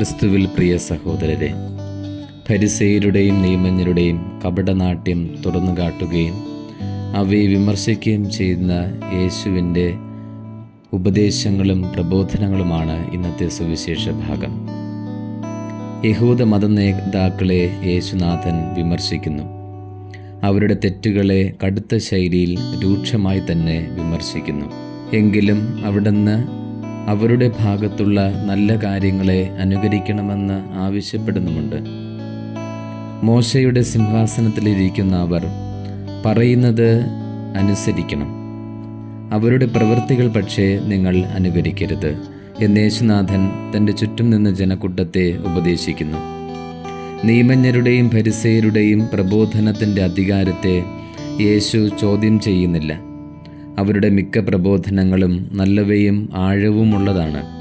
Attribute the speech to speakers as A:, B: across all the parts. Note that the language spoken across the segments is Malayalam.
A: ക്രിസ്തുവിൽ പ്രിയ സഹോദരരെ ഫരിസേയരുടെയും നിയമജ്ഞരുടെയും കപടനാട്യം തുറന്നു കാട്ടുകയും അവയെ വിമർശിക്കുകയും ചെയ്യുന്ന യേശുവിന്റെ ഉപദേശങ്ങളും പ്രബോധനങ്ങളുമാണ് ഇന്നത്തെ സുവിശേഷ ഭാഗം. യഹൂദ മത നേതാക്കളെ യേശുനാഥൻ വിമർശിക്കുന്നു. അവരുടെ തെറ്റുകളെ കടുത്ത ശൈലിയിൽ രൂക്ഷമായി തന്നെ വിമർശിക്കുന്നു. എങ്കിലും അവിടുന്ന് അവരുടെ ഭാഗത്തുള്ള നല്ല കാര്യങ്ങളെ അനുകരിക്കണമെന്ന് ആവശ്യപ്പെടുന്നുമുണ്ട്. മോശയുടെ സിംഹാസനത്തിലിരിക്കുന്ന അവർ പറയുന്നത് അനുസരിക്കണം. അവരുടെ പ്രവൃത്തികൾ പക്ഷേ നിങ്ങൾ അനുകരിക്കരുത് എന്ന് യേശുനാഥൻ തന്റെ ചുറ്റും നിന്ന് ജനക്കൂട്ടത്തെ ഉപദേശിക്കുന്നു. നിയമജ്ഞരുടെയും പരിസയരുടെയും പ്രബോധനത്തിന്റെ അധികാരത്തെ യേശു ചോദ്യം ചെയ്യുന്നില്ല. അവരുടെ മിക്ക പ്രബോധനങ്ങളും നല്ലവയും ആഴവുമുള്ളതാണ്.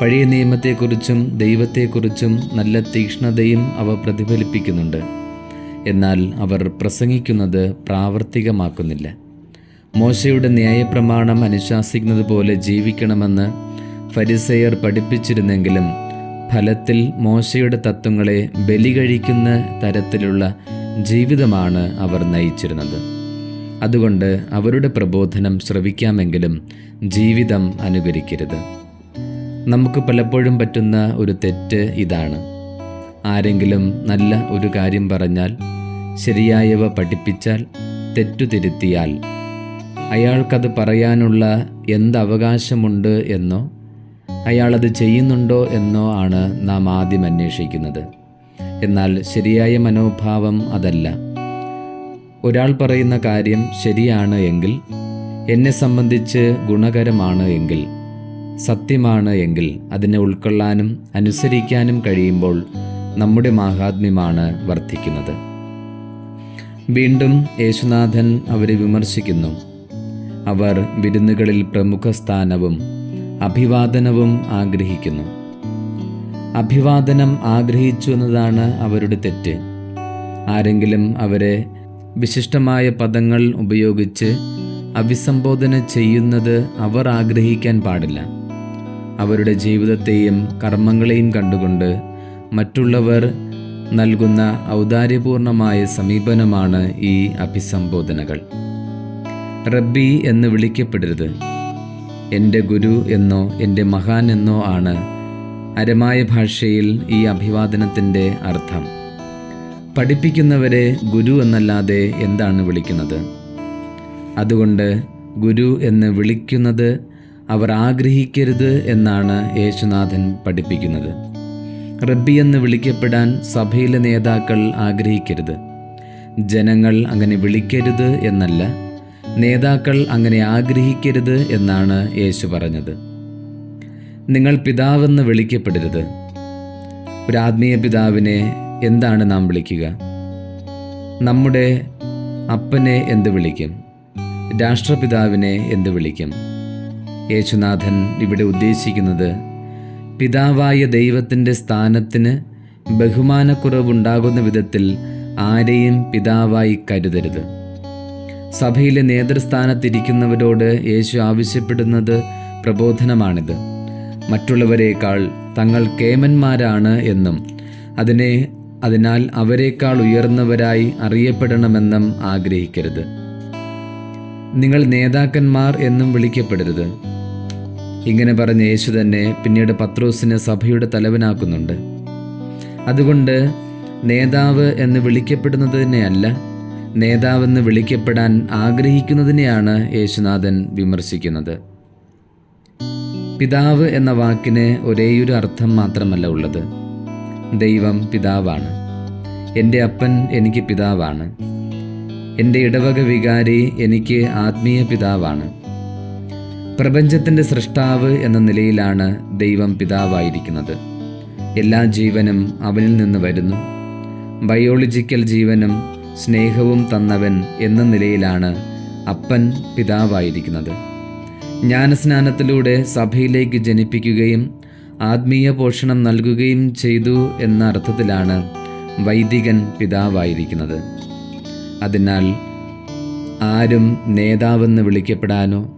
A: പഴയ നിയമത്തെക്കുറിച്ചും ദൈവത്തെക്കുറിച്ചും നല്ല തീക്ഷ്ണതയും അവ പ്രതിഫലിപ്പിക്കുന്നുണ്ട്. എന്നാൽ അവർ പ്രസംഗിക്കുന്നത് പ്രാവർത്തികമാക്കുന്നില്ല. മോശയുടെ ന്യായപ്രമാണം അനുശാസിക്കുന്നത് പോലെ ജീവിക്കണമെന്ന് ഫരിസയർ പഠിപ്പിച്ചിരുന്നെങ്കിലും ഫലത്തിൽ മോശയുടെ തത്വങ്ങളെ ബലി കഴിക്കുന്ന തരത്തിലുള്ള ജീവിതമാണ് അവർ നയിച്ചിരുന്നത്. അതുകൊണ്ട് അവരുടെ പ്രബോധനം ശ്രവിക്കാമെങ്കിലും ജീവിതം അനുകരിക്കരുത്. നമുക്ക് പലപ്പോഴും പറ്റുന്ന ഒരു തെറ്റ് ഇതാണ്. ആരെങ്കിലും നല്ല ഒരു കാര്യം പറഞ്ഞാൽ ശരിയായവ പഠിപ്പിച്ചാൽ തെറ്റുതിരുത്തിയാൽ അയാൾക്കത് പറയാനുള്ള എന്തവകാശമുണ്ട് എന്നോ അയാളത് ചെയ്യുന്നുണ്ടോ എന്നോ ആണ് നാം ആദ്യം അന്വേഷിക്കുന്നത്. എന്നാൽ ശരിയായ മനോഭാവം അതല്ല. ഒരാൾ പറയുന്ന കാര്യം ശരിയാണ് എങ്കിൽ എന്നെ സംബന്ധിച്ച് ഗുണകരമാണ് എങ്കിൽ സത്യമാണ് എങ്കിൽ അതിനെ ഉൾക്കൊള്ളാനും അനുസരിക്കാനും കഴിയുമ്പോൾ നമ്മുടെ മാഹാത്മ്യമാണ് വർദ്ധിക്കുന്നത്. വീണ്ടും യേശുനാഥൻ അവരെ വിമർശിക്കുന്നു. അവർ വിരുന്നുകളിൽ പ്രമുഖ സ്ഥാനവും അഭിവാദനവും ആഗ്രഹിക്കുന്നു. അഭിവാദനം ആഗ്രഹിച്ചു എന്നതാണ് അവരുടെ തെറ്റ്. ആരെങ്കിലും അവരെ വിശിഷ്ടമായ പദങ്ങൾ ഉപയോഗിച്ച് അഭിസംബോധന ചെയ്യുന്നത് അവർ ആഗ്രഹിക്കാൻ പാടില്ല. അവരുടെ ജീവിതത്തെയും കർമ്മങ്ങളെയും കണ്ടുകൊണ്ട് മറ്റുള്ളവർ നൽകുന്ന ഔദാര്യപൂർണമായ സമീപനമാണ് ഈ അഭിസംബോധനകൾ. റബ്ബി എന്ന് വിളിക്കപ്പെടരുത്. എന്റെ ഗുരു എന്നോ എന്റെ മഹാൻ എന്നോ ആണ് അരമായ ഭാഷയിൽ ഈ അഭിവാദനത്തിന്റെ അർത്ഥം. പഠിപ്പിക്കുന്നവരെ ഗുരു എന്നല്ലാതെ എന്താണ് വിളിക്കുന്നത്? അതുകൊണ്ട് ഗുരു എന്ന് വിളിക്കുന്നത് അവർ ആഗ്രഹിക്കരുത് എന്നാണ് യേശുനാഥൻ പഠിപ്പിക്കുന്നത്. റബ്ബി എന്ന് വിളിക്കപ്പെടാൻ സഭയിലെ നേതാക്കൾ ആഗ്രഹിക്കരുത്. ജനങ്ങൾ അങ്ങനെ വിളിക്കരുത് എന്നല്ല നേതാക്കൾ അങ്ങനെ ആഗ്രഹിക്കരുത് എന്നാണ് യേശു പറഞ്ഞത്. നിങ്ങൾ പിതാവെന്ന് വിളിക്കപ്പെടരുത്. ഒരു ആത്മീയ പിതാവിനെ എന്താണ് നാം വിളിക്കുക? നമ്മുടെ അപ്പനെ എന്ത് വിളിക്കും? രാഷ്ട്രപിതാവിനെ എന്ത് വിളിക്കും? യേശുനാഥൻ ഇവിടെ ഉദ്ദേശിക്കുന്നത് പിതാവായ ദൈവത്തിന്റെ സ്ഥാനത്തിന് ബഹുമാനക്കുറവുണ്ടാകുന്ന വിധത്തിൽ ആരെയും പിതാവായി കരുതരുത്. സഭയിലെ നേതൃസ്ഥാനത്തിരിക്കുന്നവരോട് യേശു ആവശ്യപ്പെടുന്നത് പ്രബോധനമാണിത്. മറ്റുള്ളവരെക്കാൾ തങ്ങൾ കേമന്മാരാണ് എന്നും അതിനെ അതിനാൽ അവരെക്കാൾ ഉയർന്നവരായി അറിയപ്പെടണമെന്നും ആഗ്രഹിക്കരുത്. നിങ്ങൾ നേതാക്കന്മാർ എന്നും വിളിക്കപ്പെടരുത്. ഇങ്ങനെ പറഞ്ഞ യേശു തന്നെ പിന്നീട് പത്രോസിനെ സഭയുടെ തലവനാക്കുന്നുണ്ട്. അതുകൊണ്ട് നേതാവ് എന്ന് വിളിക്കപ്പെടുന്നതിനെയല്ല നേതാവെന്ന് വിളിക്കപ്പെടാൻ ആഗ്രഹിക്കുന്നതിനെയാണ് യേശുനാഥൻ വിമർശിക്കുന്നത്. പിതാവ് എന്ന വാക്കിന് ഒരേയൊരു അർത്ഥം മാത്രമല്ല ഉള്ളത്. ദൈവം പിതാവാണ്. എന്റെ അപ്പൻ എനിക്ക് പിതാവാണ്. എന്റെ ഇടവക വികാരി എനിക്ക് ആത്മീയ പിതാവാണ്. പ്രപഞ്ചത്തിന്റെ സൃഷ്ടാവ് എന്ന നിലയിലാണ് ദൈവം പിതാവായിരിക്കുന്നത്. എല്ലാ ജീവനും അവനിൽ നിന്ന് വരുന്നു. ബയോളജിക്കൽ ജീവനും സ്നേഹവും തന്നവൻ എന്ന നിലയിലാണ് അപ്പൻ പിതാവായിരിക്കുന്നത്. ജ്ഞാനസ്നാനത്തിലൂടെ സഭയിലേക്ക് ജനിപ്പിക്കുകയും ആത്മീയ പോഷണം നൽകുകയും ചെയ്തു എന്ന അർത്ഥത്തിലാണ് വൈദികൻ പിതാവായിരിക്കുന്നത്. അതിനാൽ ആരും നേതാവെന്ന് വിളിക്കപ്പെടാനോ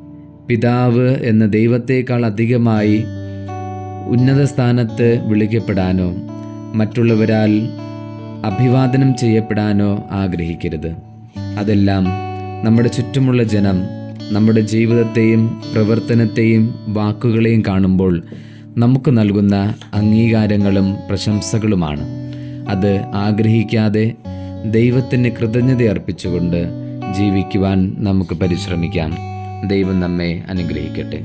A: പിതാവ് എന്ന ദൈവത്തേക്കാൾ അധികമായി ഉന്നത സ്ഥാനത്ത് വിളിക്കപ്പെടാനോ മറ്റുള്ളവരാൽ അഭിവാദനം ചെയ്യപ്പെടാനോ ആഗ്രഹിക്കരുത്. അതെല്ലാം നമ്മുടെ ചുറ്റുമുള്ള ജനം നമ്മുടെ ജീവിതത്തെയും പ്രവർത്തനത്തെയും വാക്കുകളെയും കാണുമ്പോൾ നമുക്ക് നൽകുന്ന അംഗീകാരങ്ങളും പ്രശംസകളുമാണ്. അത് ആഗ്രഹിക്കാതെ ദൈവത്തിന് കൃതജ്ഞത അർപ്പിച്ചുകൊണ്ട് ജീവിക്കുവാൻ നമുക്ക് പരിശ്രമിക്കാം. ദൈവം നമ്മെ അനുഗ്രഹിക്കട്ടെ.